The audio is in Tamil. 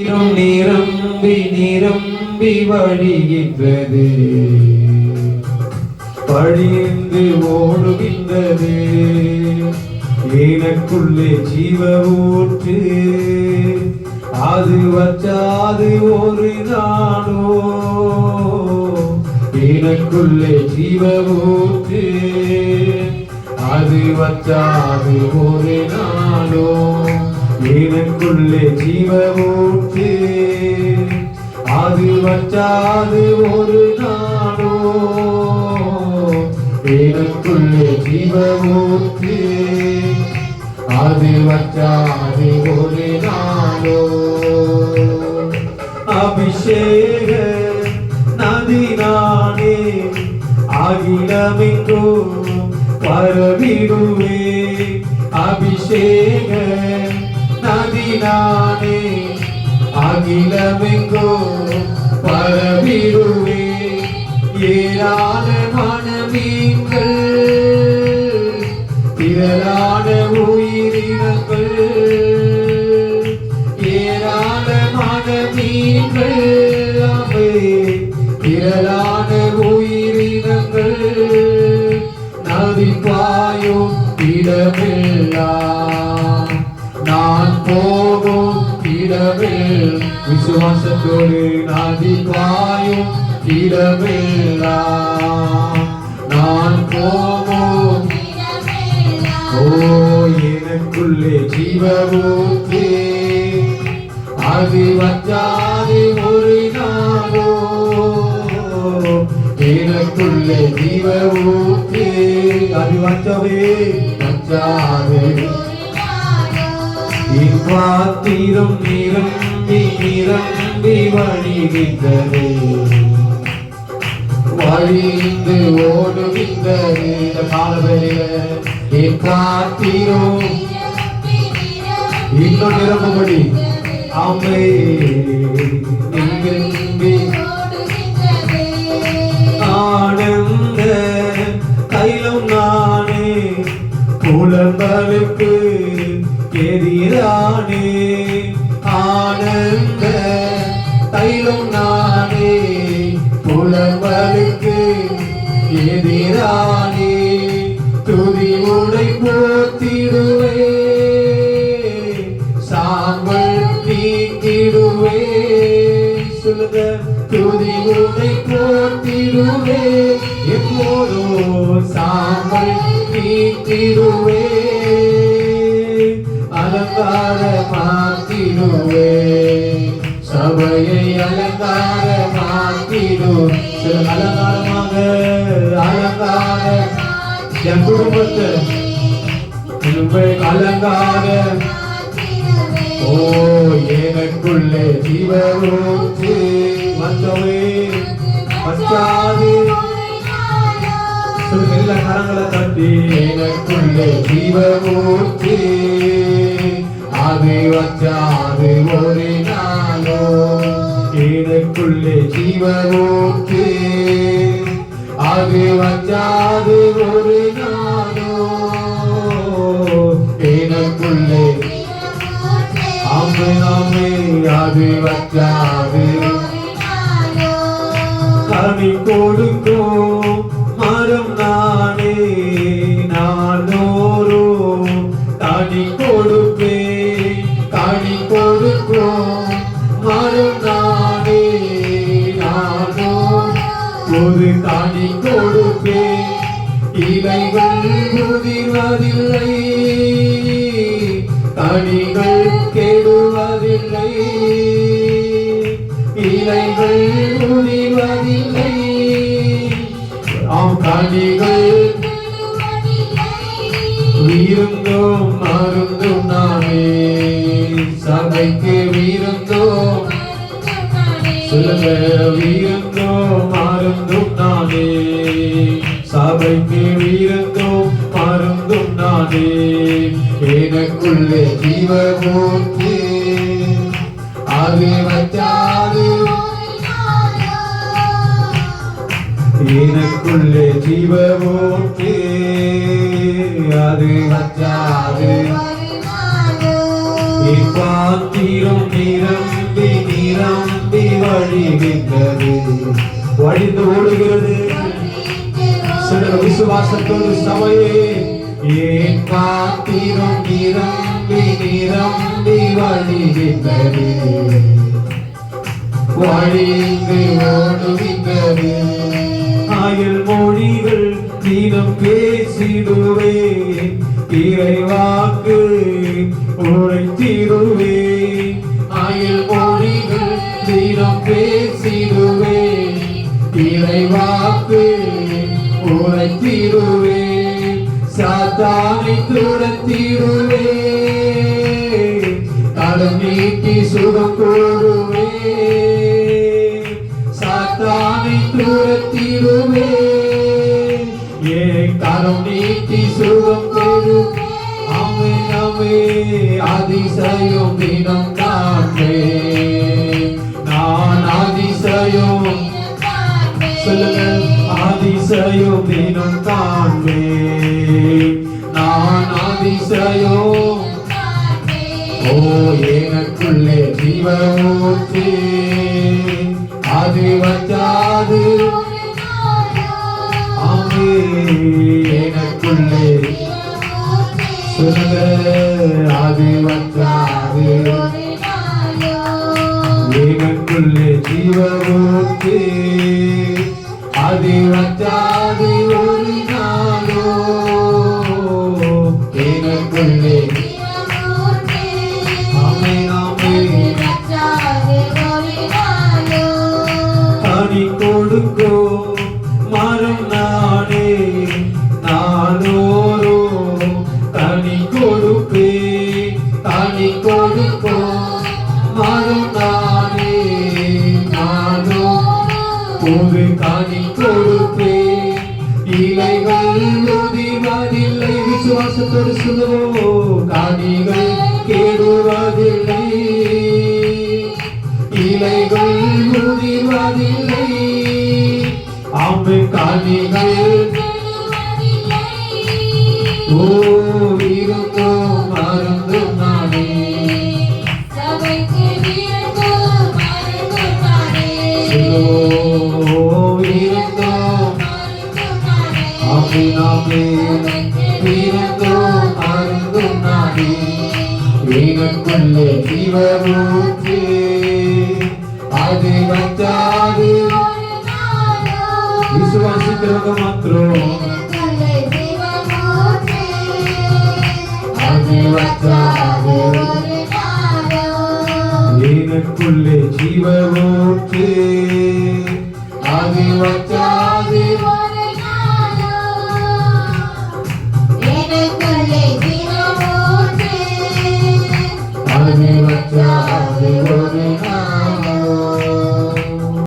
நீரம் நிரம்பி நிரம்பி வழிகின்றது. பழிந்து ஓடுகின்றது. எனக்குள்ளே ஜீவ ஊற்று அது வச்சாது ஒரு நாளோ. எனக்குள்ளே ஜீவ ஊற்று அது வச்சாது ஒரு நாளோ. எனக்குள்ளே ஜீவமூர்த்தி அது வச்சாது ஒரு நாளோ எனக்குள்ளே ஜீவமூர்த்தி அது வச்சாது ஒரு நாளோ அபிஷேக நதினானே நானே பரவிடுவே அபிஷேக நதி அகிலமெங்கோ பரவிடுவே. ஏராள மனமீன்கள் திரளான உயிரினங்கள் ஏராள மனமீன்கள் அவை திரளான உயிரினங்கள். நதி பாயும் இடமெல்லாம் போதும் இடமே விசுவாசத்தோடு நதி இடமேலா நான் போகும் ஓ எனக்குள்ளே ஜீவபூத்தி அது வச்சாது ஒரு எனக்குள்ளே ஜீவபூத்தி அது வச்சவே வச்சாது வாத்திரம் நிரம்பி நிரம்பி வழிகின்றது வழிந்து ஓடுகின்றது இந்த காலவெளியில. என் காத்திரும் இன்னும் நிரம்பும்படி. அம்மை நீங்கள் எதிரானே துதி உடை போத்திடுவே சாம்பல் நீக்கிடுவே. சொல்லுங்க துதி உடை போத்திடுவே எப்போதோ சாம்பல் நீக்கிடுவே. அலங்கார மாத்திடுவே சபையை அலங்கார மாத்திடும் அலங்காரமாக அலங்கார. என் குடும்பத்தை அலங்கார. ஓ எனக்குள்ளே ஜீவரூற்று வந்தவே வச்சாது எல்லா கரங்களை தட்டி எனக்குள்ளே ஜீவரூற்று அது வச்சாது ஒரு எனக்குள்ளே ஜீவரூற்று அது வச்சாது ஒரு நாளோ. எனக்குள்ளே ஆமே ஆமே அது வச்சாது முதிர்வதில்லை கனிகள் கெடுவதில்லை. இலைகள் உரிவதில்லை ஆம் கனிகள் வீருந்தோம் மருந்தும் நாமே சபைக்கு வீருந்தோம். சொல்லுங்க வீருந்தோம் மருந்தும் நாமே சபைக்கு வீருந்தோம். மருந்தும் எனக்குள்ளே ஜீவமூர்த்தி அது எனக்குள்ளே ஜீவமூர்த்தி அது வச்சாது. இப்பாத்திரம் நிரம்பி நிரம்பி வழிகின்றது. வழிந்து ஓடுகிறது. சிலர் விசுவாசத்தோடு சமையே ஏன் பாத்திரம் நிரம்பி நிரம்பி வழிகின்றது வழிந்து ஓடுகின்றது அயல் மொழிகள் தினம் பேசிடுவே இறை வாக்கு கடன் நீட்டி சுகம் கூறுவே சாத்தானை தூரத்திடுவே ஏன் கரம் நீட்டி சுகம் பெறு அவை அவை அதிசயம் தினம் காண்பேன் நான் அதிசயம். சொல்லுங்க. அதிசயம் தினம் காண்பேன் நான் அதிசயம். எனக்குள்ளே ஜீவமூர்த்தி. அது வச்சாது எனக்குள்ளே சொல்லுங்க அது வச்சாது எனக்குள்ளே ஜீவமூர்த்தி. அது வச்சாது ஒரு காணி கொடுப்பே இலைகள் உதிவதில்லை விசுவாசத்தோடு சொல்லுவோ காணிகள் கேடுவதில்லை. இலைகள் உதிர்வதில்லை அம்பு காணிகள் அது வச்சாது விசுவாசிக்கிறவங்க மாத்திரம் அது வச்சாது